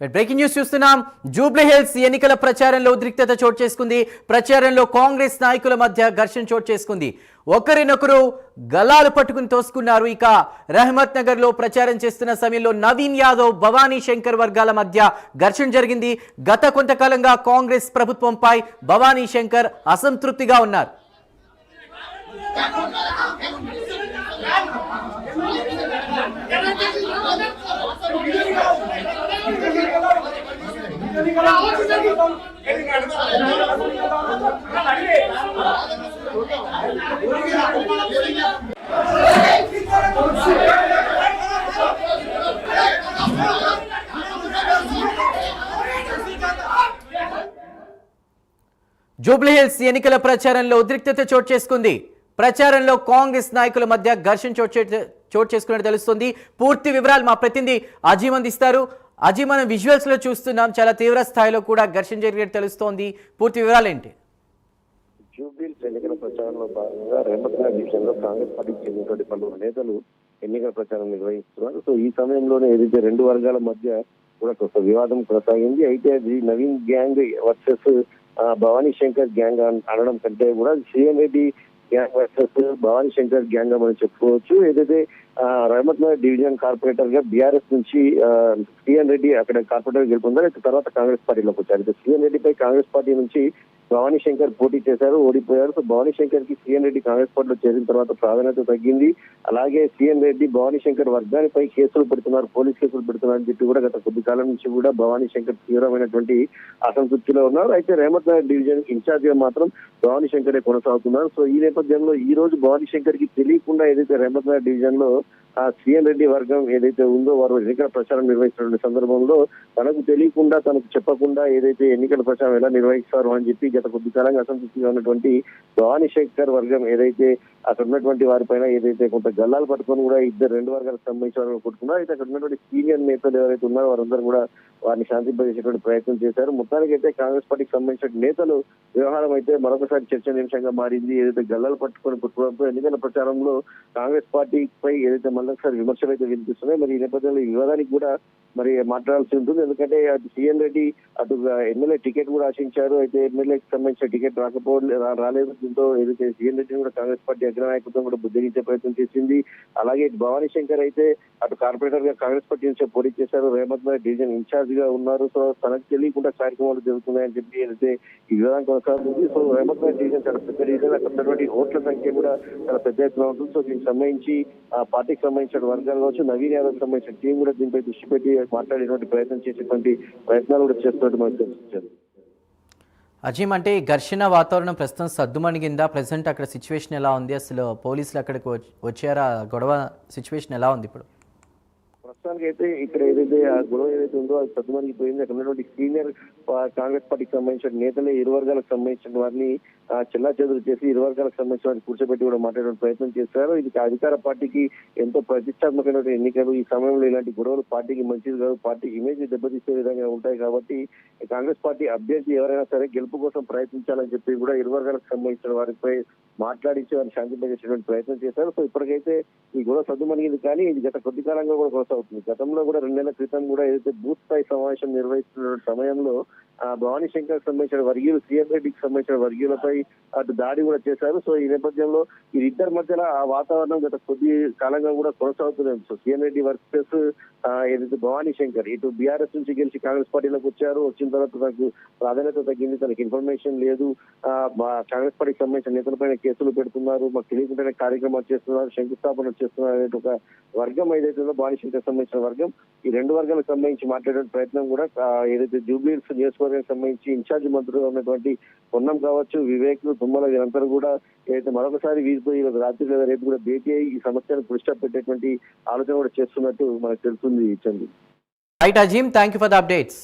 Breaking news చూస్తున్నాం. జూబ్లీ హిల్స్ ఎన్నికల ప్రచారంలో ఉద్రిక్తత చోటు చేసుకుంది. ప్రచారంలో కాంగ్రెస్ నాయకుల మధ్య ఘర్షణ చోటు చేసుకుంది. ఒకరినొకరు గల్లాలు పట్టుకుని తోసుకున్నారు. ఇక రహమత్ నగర్లో ప్రచారం చేస్తున్న సమయంలో నవీన్ యాదవ్ భవానీ శంకర్ వర్గాల మధ్య ఘర్షణ జరిగింది. గత కొంతకాలంగా కాంగ్రెస్ ప్రభుత్వంపై భవానీ శంకర్ అసంతృప్తిగా ఉన్నారు. జూబ్లీహిల్స్ ఎన్నికల ప్రచారంలో ఉద్రిక్తత చోటు చేసుకుంది. ప్రచారంలో కాంగ్రెస్ నాయకుల మధ్య ఘర్షణ చోటు చే- చోటు చేసుకున్నట్టు తెలుస్తుంది. పూర్తి వివరాలు మా ప్రతినిధి అజీమ్ అజీ మనం విజువల్స్లో చూస్తున్నాం. చాలా తీవ్ర స్థాయిలో కూడా ఘర్షణ జరిగినట్టు తెలుస్తోంది. పూర్తి వివరాలు ఏంటి జూబ్లీస్ ఎన్నికల ప్రచారంలో భాగంగా రెహమత్నగర్ డివిజన్లో కాంగ్రెస్ పార్టీకి చెందినటువంటి పలువురు నేతలు ఎన్నికల ప్రచారం నిర్వహిస్తున్నారు. సో ఈ సమయంలోనే ఏదైతే రెండు వర్గాల మధ్య కూడా కొంత వివాదం కొనసాగింది. అయితే అది Naveen gang versus Bhavani Shankar gang అనడం కంటే కూడా CM Reddy gang versus Bhavani Shankar gang అని చెప్పుకోవచ్చు. ఏదైతే రహమత్ నగర్ డివిజన్ కార్పొరేటర్గా బీఆర్ఎస్ నుంచి సిఎన్ రెడ్డి అక్కడ కార్పొరేటర్ గెలుపొందారు తర్వాత కాంగ్రెస్ పార్టీలోకి వచ్చారు. అయితే సిఎన్ రెడ్డిపై కాంగ్రెస్ పార్టీ నుంచి భవానీ శంకర్ పోటీ చేశారు ఓడిపోయారు. సో భవానీ శంకర్కి సీఎన్ రెడ్డి కాంగ్రెస్ పార్టీలో చేరిన తర్వాత ప్రాధాన్యత తగ్గింది. అలాగే సీఎన్ రెడ్డి భవానీ శంకర్ వర్గానిపై కేసులు పెడుతున్నారు పోలీస్ కేసులు పెడుతున్నారు అని చెప్పి కూడా గత కొద్ది కాలం నుంచి కూడా భవానీ శంకర్ తీవ్రమైనటువంటి అసంతృప్తిలో ఉన్నారు. అయితే రేమత్ నగర్ డివిజన్ ఇన్ఛార్జ్గా మాత్రం భవానీ శంకరే కొనసాగుతున్నారు. సో ఈ నేపథ్యంలో ఈ రోజు భవానీ శంకర్కి తెలియకుండా ఏదైతే రేమత్ నగర్ డివిజన్లో ఆ సీఎన్ రెడ్డి వర్గం ఏదైతే ఉందో వారు ఎన్నికల ప్రచారం నిర్వహిస్తున్న సందర్భంలో తనకు తెలియకుండా తనకు చెప్పకుండా ఏదైతే ఎన్నికల ప్రచారం ఎలా నిర్వహిస్తారు అని చెప్పి గత కొద్ది కాలంగా అసంతృప్తిగా ఉన్నటువంటి భవానీ శేఖర్ వర్గం ఏదైతే అక్కడ ఉన్నటువంటి వారిపైన ఏదైతే కొంత గల్లాలు పట్టుకొని కూడా ఇద్దరు రెండు వర్గాలకు సంబంధించిన వారిని కొట్టుకున్నారు. అయితే అక్కడ ఉన్నటువంటి సీనియర్ నేతలు ఎవరైతే ఉన్నారో వారందరూ కూడా వారిని శాంతింపజేసేటువంటి ప్రయత్నం చేశారు. మొత్తానికి అయితే కాంగ్రెస్ పార్టీకి సంబంధించిన నేతలు వ్యవహారం అయితే మరొకసారి చర్చనీయాంశంగా మారింది. ఏదైతే గల్లాలు పట్టుకొని కొట్టుకోవడంతో ఎన్నికల ప్రచారంలో కాంగ్రెస్ పార్టీపై ఏదైతే సార్ విమర్శలు అయితే వినిపిస్తున్నాయి. మరి ఈ నేపథ్యంలో ఈ వివాదానికి కూడా మరి మాట్లాడాల్సి ఉంటుంది. ఎందుకంటే అటు సీఎం రెడ్డి అటు ఎమ్మెల్యే టికెట్ కూడా ఆశించారు. అయితే ఎమ్మెల్యేకి సంబంధించిన టికెట్ రాకపోవడం రాలేదు. దీంతో ఏదైతే సీఎం రెడ్డిని కూడా కాంగ్రెస్ పార్టీ అగ్రనాయకత్వం కూడా బుద్ధిగించే ప్రయత్నం చేసింది. అలాగే భవానీ శంకర్ అయితే అటు కార్పొరేటర్గా కాంగ్రెస్ పార్టీ నుంచి పోటీ చేశారు. రేవంత్ నగర్ డివిజన్ ఇన్ఛార్జ్గా ఉన్నారు. సో తనకు తెలియకుండా కార్యక్రమాలు జరుగుతున్నాయని చెప్పి ఏదైతే ఈ విధానం కొనసాగుతుంది. సో రేవంత్ నగర్ డివిజన్ చాలా పెద్ద డివిజన్ అక్కడ ఓట్ల సంఖ్య కూడా చాలా పెద్ద ఎత్తున ఉంటుంది. సో దీనికి సంబంధించి ఆ పార్టీకి సంబంధించిన వర్గాలు కావచ్చు నవీన్ యాదవ్ సంబంధించిన టీం కూడా దీనిపై దృష్టి పెట్టి మాట్లాడేటువంటి ప్రయత్నం చేసేటువంటి ప్రయత్నాలు కూడా చేస్తున్నట్టు మనకు తెలుస్తుంది. అజీమ్ అంటే ఈ ఘర్షణ వాతావరణం ప్రస్తుతం సద్దుమణిగిందా? ప్రజెంట్ అక్కడ సిచ్యువేషన్ ఎలా ఉంది? అసలు పోలీసులు అక్కడికి వచ్చారా? గొడవ సిచ్యువేషన్ ఎలా ఉంది ఇప్పుడు? ప్రస్తుతానికి అయితే ఇక్కడ ఏదైతే ఆ గొడవ ఏదైతే ఉందో అది సద్దుమణిగిపోయింది అక్కడ ఉన్నటువంటి సీనియర్ కాంగ్రెస్ పార్టీకి సంబంధించిన నేతలే ఇరు వర్గాలకు సంబంధించిన వారిని చెల్లా చెదురు చేసి ఇరు వర్గాలకు సంబంధించిన వారిని కూర్చోబెట్టి కూడా మాట్లాడే ప్రయత్నం చేశారు. ఇది అధికార పార్టీకి ఎంతో ప్రతిష్టాత్మకమైన ఎన్నికలు. ఈ సమయంలో ఇలాంటి గొడవలు పార్టీకి మంచిది కాదు. పార్టీ ఇమేజ్ దెబ్బతీసే విధంగా ఉంటాయి కాబట్టి కాంగ్రెస్ పార్టీ అభ్యర్థి ఎవరైనా సరే గెలుపు కోసం ప్రయత్నించాలని చెప్పి కూడా ఇరు వర్గాలకు సంబంధించిన వారిపై మాట్లాడించి వారిని శాంతింపజేసేటువంటి ప్రయత్నం చేశారు. సో ఇప్పటికైతే ఈ గొడవ సద్దుమణిగింది కానీ ఇది గత కొద్ది కాలంగా కూడా అవుతుంది. గతంలో కూడా రెండు నెలల క్రితం కూడా ఏదైతే బూత్ స్థాయి సమావేశం నిర్వహిస్తున్న సమయంలో భవానీ శంకర్ సంబంధించిన వర్గీయులు సీఎం రెడ్డికి సంబంధించిన వర్గీయులపై అటు దాడి కూడా చేశారు. సో ఈ నేపథ్యంలో వీరిద్దరి మధ్యలో ఆ వాతావరణం గత కొద్ది కాలంగా కూడా కొనసాగుతుంది సో సీఎం రెడ్డి ప్లేస్ ఏదైతే భవానీ శంకర్ ఇటు బీఆర్ఎస్ నుంచి గెలిచి కాంగ్రెస్ పార్టీలోకి వచ్చారు. వచ్చిన తర్వాత తనకు ప్రాధాన్యత తగ్గింది. తనకి ఇన్ఫర్మేషన్ లేదు. కాంగ్రెస్ పార్టీకి సంబంధించిన నేతలపైన కేసులు పెడుతున్నారు. మాకు తెలియకుండానే కార్యక్రమాలు చేస్తున్నారు. శంకుస్థాపన చేస్తున్నారు అనే ఒక వర్గం ఏదైతే ఉందో భవానీ శంకర్ సంబంధించిన వర్గం. ఈ రెండు వర్గాలకు సంబంధించి మాట్లాడే ప్రయత్నం కూడా ఏదైతే జూబ్లీస్ నియోజకవర్గానికి సంబంధించి ఇన్ఛార్జ్ మంత్రులుగా ఉన్నటువంటి పొన్నం కావచ్చు వివేక్ తుమ్మల వీరందరూ కూడా ఏదైతే మరొకసారి వీరితో ఈ రోజు రాత్రి లేదా రేపు కూడా భేటీ అయ్యి ఈ సమస్యను పురుష పెట్టేటువంటి ఆలోచన కూడా చేస్తున్నట్టు మనకు తెలుస్తుంది Chandu right Azeem thank you for the updates